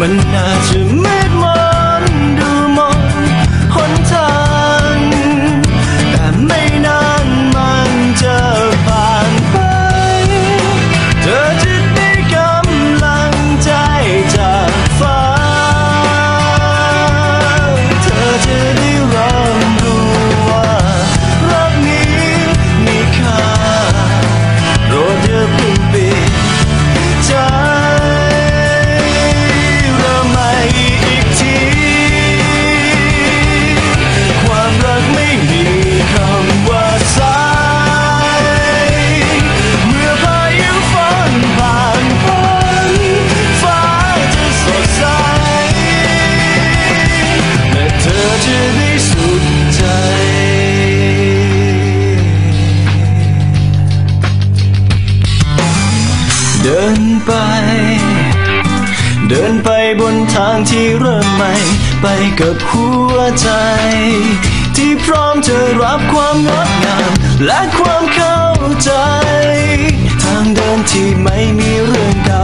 Mình เดินไปบนทางที่เริ่มใหม่ ไปกับหัวใจ ที่พร้อมจะรับความงดงามและความเข้าใจ ทางเดินที่ไม่มีเรื่องเก่า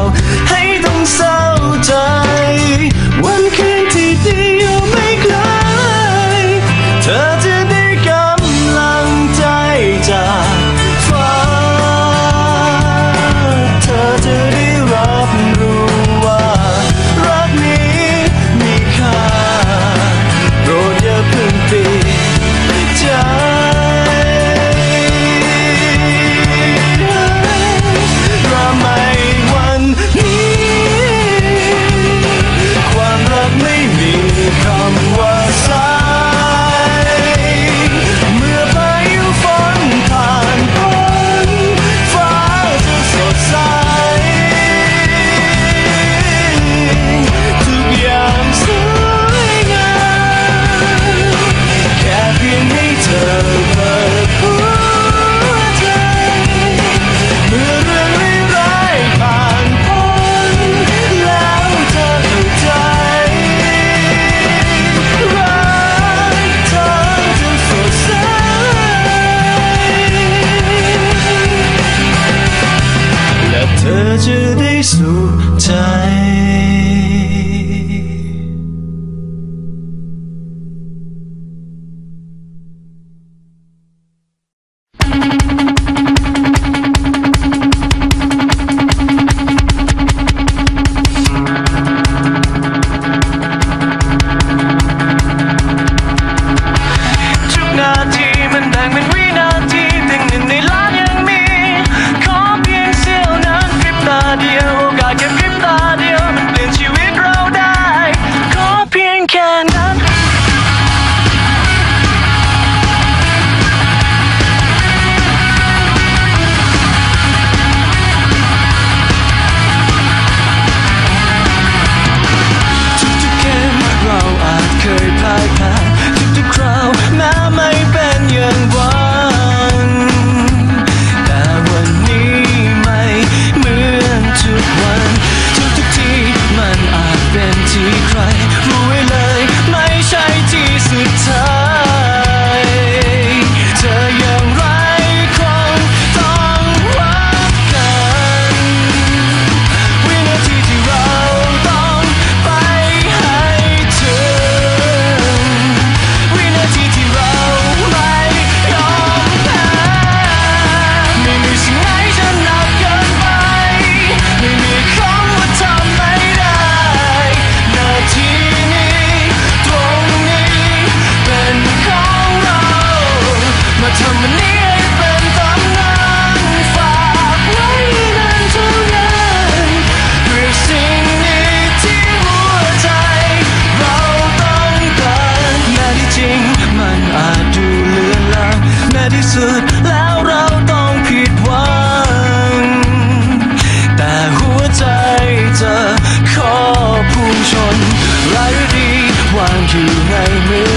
you name it.